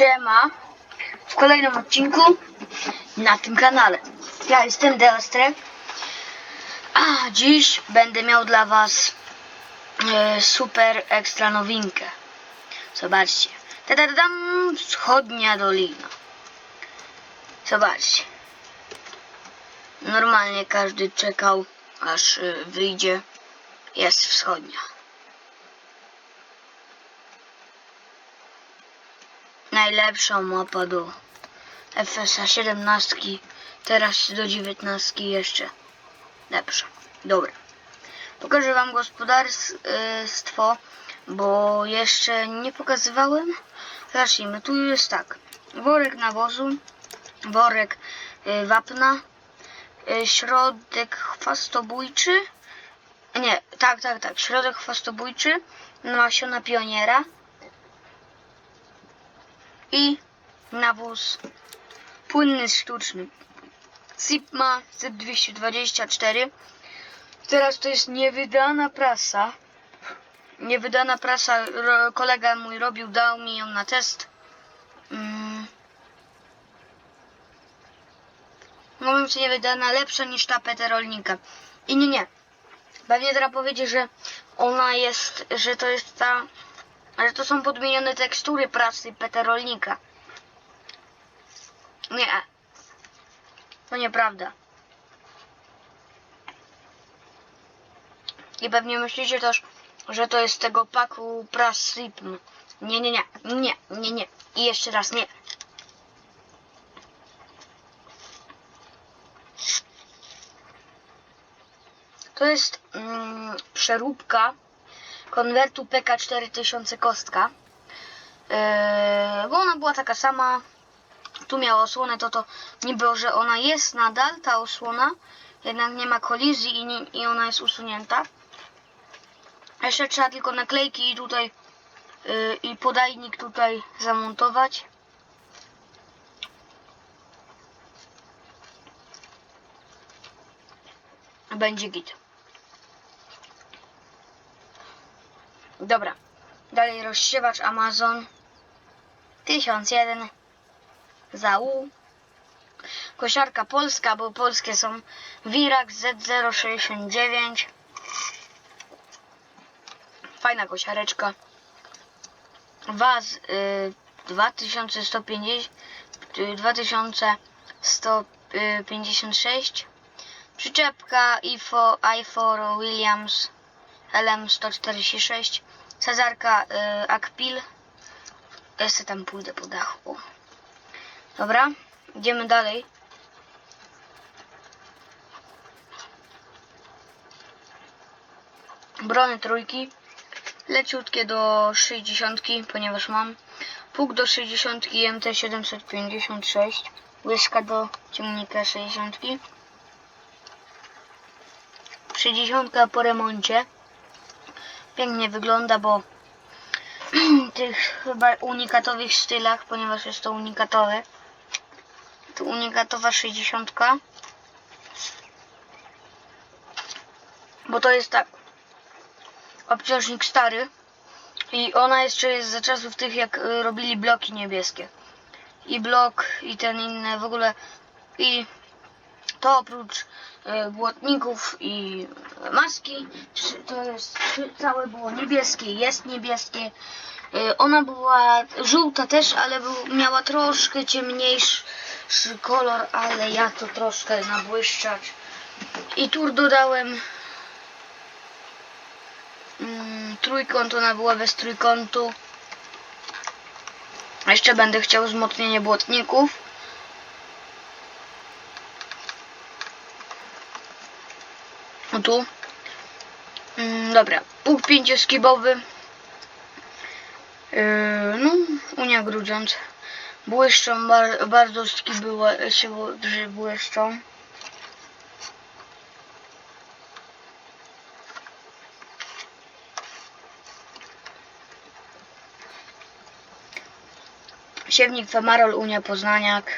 Siema w kolejnym odcinku na tym kanale. Ja jestem Deastrek, a dziś będę miał dla Was e, super ekstra nowinkę. Zobaczcie. Tadadam, wschodnia dolina. Zobaczcie. Normalnie każdy czekał, aż e, wyjdzie. Jest wschodnia. Najlepsza mapa do FSA 17, teraz do 19 jeszcze lepsza. Dobra. Pokażę Wam gospodarstwo, bo jeszcze nie pokazywałem. Zacznijmy. Tu jest tak. Worek nawozu, worek y, wapna, y, środek chwastobójczy. Nie, tak, tak, tak. Środek chwastobójczy, nasiona pioniera, i nawóz płynny sztuczny. Sigma ZIP 224. Teraz to jest niewydana prasa. Niewydana prasa, ro, kolega mój robił, dał mi ją na test. Mm. Mówię, że niewydana, lepsza niż ta peterolnika. I nie, nie. Pewnie teraz powiedzieć, że ona jest, że to jest ta ale to są podmienione tekstury prasy peterolnika. Nie. To nieprawda. I pewnie myślicie też, że to jest tego paku pras Sipm. Nie, nie, nie. Nie, nie, nie. I jeszcze raz nie. To jest mm, przeróbka konwertu PK4000 kostka. Yy, bo ona była taka sama. Tu miała osłonę, to to niby, że ona jest nadal, ta osłona. Jednak nie ma kolizji i, nie, i ona jest usunięta. Jeszcze trzeba tylko naklejki i tutaj yy, i podajnik tutaj zamontować. Będzie git. Dobra. Dalej rozsiewacz Amazon 1001 za U. Kosiarka polska, bo polskie są Virax Z069. Fajna kosiareczka. Waz y, 2150 y, 2156. Przyczepka IFO, i4 Williams LM146. Cezarka y, Akpil. Sobie tam pójdę po dachu. Dobra, idziemy dalej. Brony trójki. Leciutkie do 60, ponieważ mam. Pług do 60 MT 756. Łyżka do ciągnika 60. 60 po remoncie pięknie wygląda, bo tych chyba unikatowych stylach, ponieważ jest to unikatowe. Tu unikatowa 60. Bo to jest tak obciążnik stary i ona jeszcze jest za czasów tych jak y, robili bloki niebieskie. I blok i ten inny w ogóle i to oprócz błotników i maski, to jest całe było niebieskie, jest niebieskie. E, Ona była żółta też, ale był, miała troszkę ciemniejszy kolor, ale ja to troszkę nabłyszczać. I tu dodałem mm, trójkąt, ona była bez trójkątu. Jeszcze będę chciał wzmocnienie błotników. Tu. Mm, dobra. Pług pięcioskibowy. Yy, no, Unia Grudziądz. Błyszczą, bar, bardzo skiby się bły- błyszczą. Siewnik Femarol Unia Poznaniak.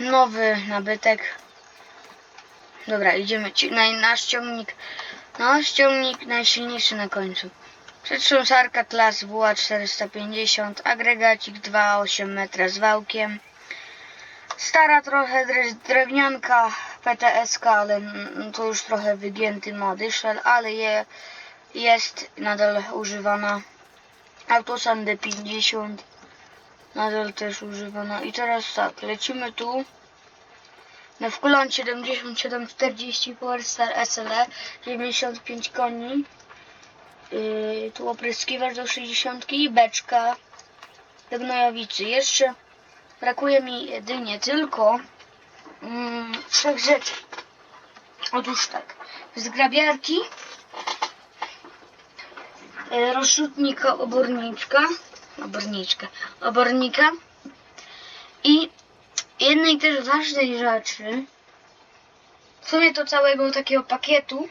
Nowy nabytek. Dobra, idziemy. Ci, naj, nasz ciągnik, nasz ciągnik najsilniejszy na końcu. Przetrząsarka klas WA 450, agregacik 2,8 metra z wałkiem. Stara trochę dre- drewnianka PTSK, ale to już trochę wygięty modyszel, ale je, jest nadal używana. Autosan D50 nadal też używana. I teraz tak, lecimy tu. Na wkulant 7740 Powerstar SLE 95 koni. Yy, tu opryskiwacz do 60 i beczka do gnojowicy. Jeszcze brakuje mi jedynie tylko mm, trzech rzeczy. Otóż tak, zgrabiarki, yy, rozrzutnika oborniczka, oborniczka, obornika i jednej też ważnej rzeczy, w sumie to całego takiego pakietu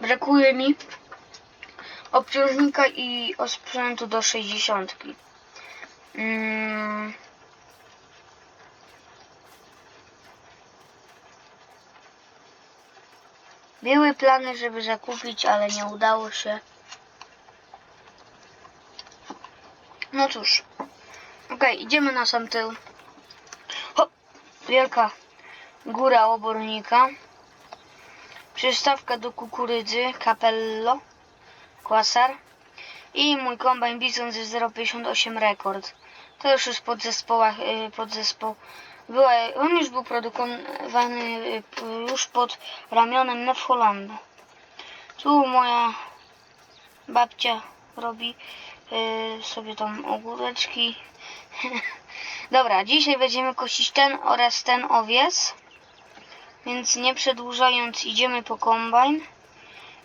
brakuje mi obciążnika i osprzętu do 60. Mm. Były plany, żeby zakupić, ale nie udało się. No cóż. Okej, idziemy na sam tył. Wielka góra obornika. Przystawka do kukurydzy, capello, Quasar. I mój kombajn Bison ze 0,58 rekord. To już jest podzespołach, y, podzespoł. Była, on już był produkowany y, już pod ramionem Nefholanda. Tu moja babcia robi y, sobie tam ogóreczki. Dobra, dzisiaj będziemy kosić ten oraz ten owiec. Więc nie przedłużając idziemy po kombajn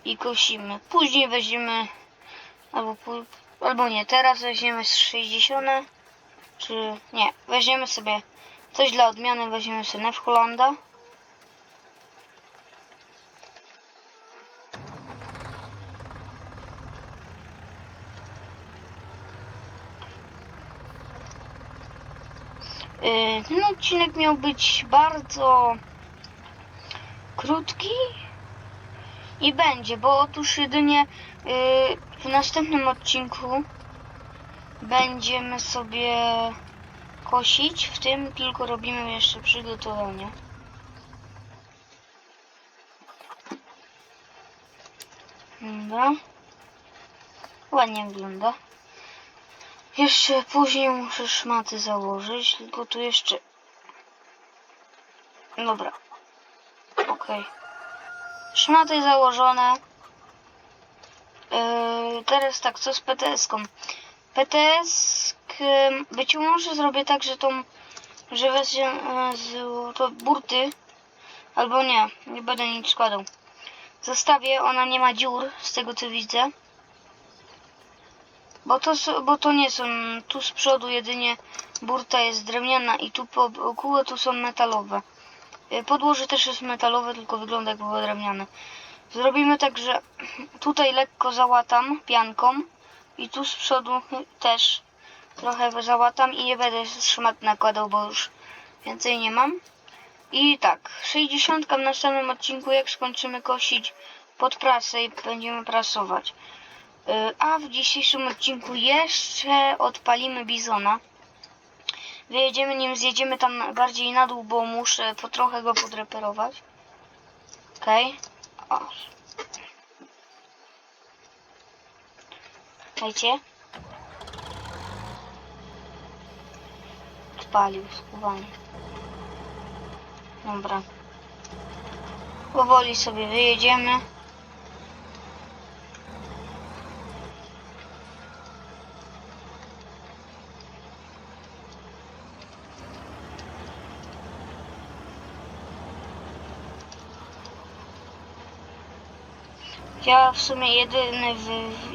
i kosimy. Później weźmiemy albo, albo nie, teraz weźmiemy z 60 czy nie, weźmiemy sobie coś dla odmiany, weźmiemy sobie Nef Hollanda. Yy, Ten odcinek miał być bardzo krótki i będzie, bo otóż jedynie yy, w następnym odcinku będziemy sobie kosić, w tym tylko robimy jeszcze przygotowania. Dobra. Ładnie wygląda. Jeszcze później muszę szmaty założyć, tylko tu jeszcze... Dobra. Okej. Szmaty założone. Yy, teraz tak, co z PTS-ką? PTS być może zrobię tak, że tą, że wezmę z to burty, albo nie, nie będę nic składał. Zostawię, ona nie ma dziur, z tego co widzę. Bo to, bo to nie są, tu z przodu jedynie burta jest drewniana i tu po kółe tu są metalowe. Y, Podłoże też jest metalowe, tylko wygląda jak było drewniane. Zrobimy tak, że tutaj lekko załatam pianką i tu z przodu też trochę załatam i nie będę szmat nakładał, bo już więcej nie mam. I tak, 60 w następnym odcinku, jak skończymy kosić pod prasę i będziemy prasować. Y, A w dzisiejszym odcinku jeszcze odpalimy bizona. Wyjedziemy nim, zjedziemy tam bardziej na dół, bo muszę po trochę go podreperować. Okej. O. Dajcie. Spalił skuwanie. Dobra. Powoli sobie wyjedziemy. Ja w sumie jedyny w,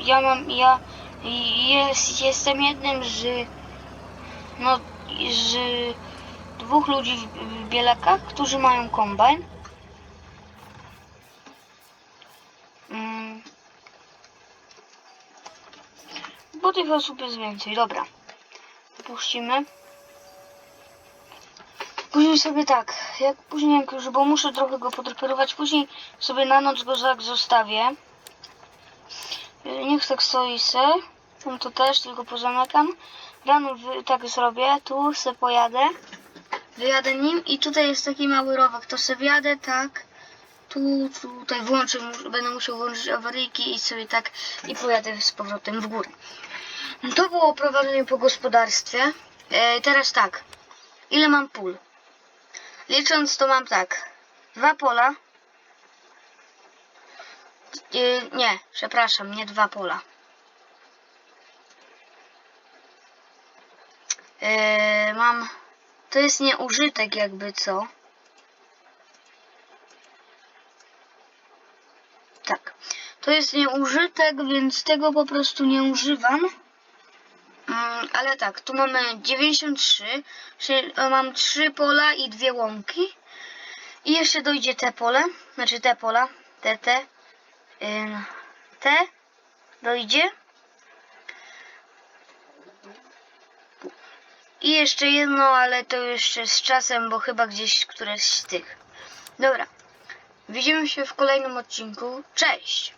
ja mam ja jest, jestem jednym z no z dwóch ludzi w, Bielakach, którzy mają kombajn. Mm. Bo tych osób jest więcej, dobra. Puścimy. Później sobie tak, jak później jak już, bo muszę trochę go podreperować, później sobie na noc go tak zostawię. y, niech tak stoi se. Tam to też, tylko pozamykam. Rano tak zrobię, tu se pojadę. Wyjadę nim i tutaj jest taki mały rowek, to se wjadę tak. Tu, tutaj włączę, będę musiał włączyć awaryjki i sobie tak i pojadę z powrotem w górę. To było prowadzenie po gospodarstwie. E, teraz tak. Ile mam pól? Licząc to mam tak. Dwa pola. E, nie, przepraszam, nie dwa pola. E, mam. To jest nieużytek jakby co. Tak. To jest nieużytek, więc tego po prostu nie używam. Ale tak, tu mamy 93, czyli e, mam trzy pola i dwie łąki. I jeszcze dojdzie te pole, znaczy te pola, te, te, te dojdzie. I jeszcze jedno, ale to jeszcze z czasem, bo chyba gdzieś któreś z tych. Dobra. Widzimy się w kolejnym odcinku. Cześć!